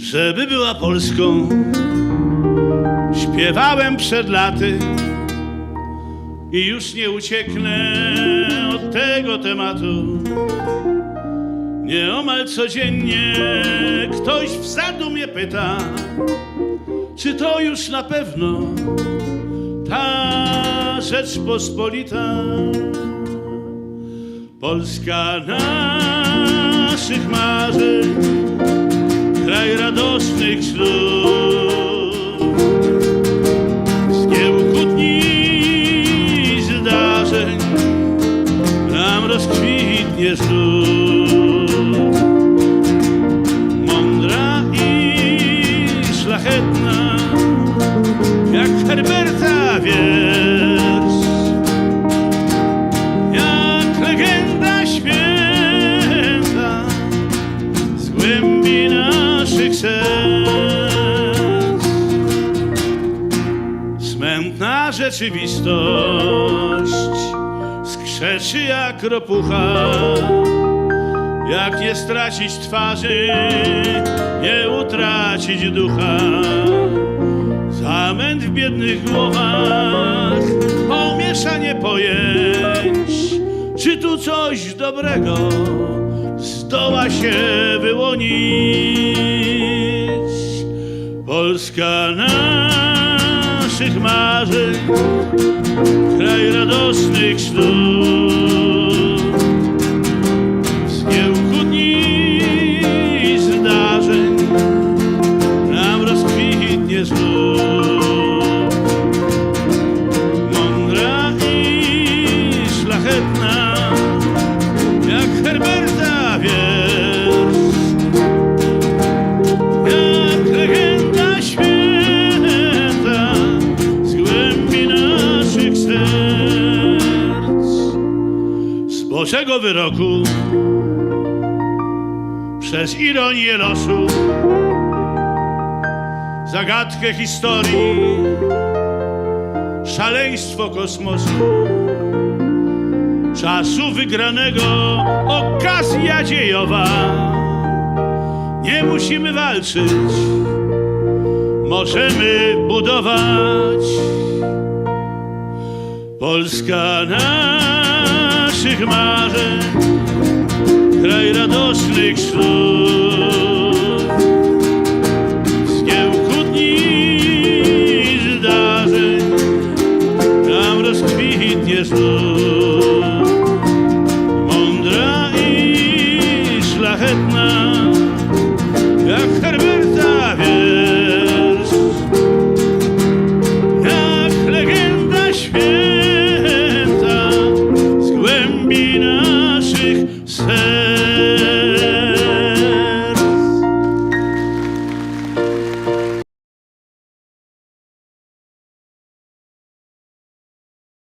żeby była Polską. Śpiewałem przed laty i już nie ucieknę od tego tematu. Nieomal codziennie ktoś w zadumie pyta, czy to już na pewno ta Rzeczpospolita. Polska naszych marzeń, radosnych ślub. Zgiełku dni zdarzeń nam rozkwitnie znów. Mądra i szlachetna, jak Herberta wiersz, jak legenda święta z głębi naszych serc. Rzeczywistość skrzeczy jak ropucha. Jak nie stracić twarzy, nie utracić ducha. Zamęt w biednych głowach, pomieszanie pojęć. Czy tu coś dobrego zdoła się wyłonić? Polska naszych marzeń, kraj radosnych ślub. Bożego wyroku. Przez ironię losu. Zagadkę historii. Szaleństwo kosmosu. Czasu wygranego. Okazja dziejowa. Nie musimy walczyć. Możemy budować. Polska naszych marzeń kraj radosnych ślub zgiełku dni i zdarzeń tam rozkwitnie znów. Mądra i szlachetna,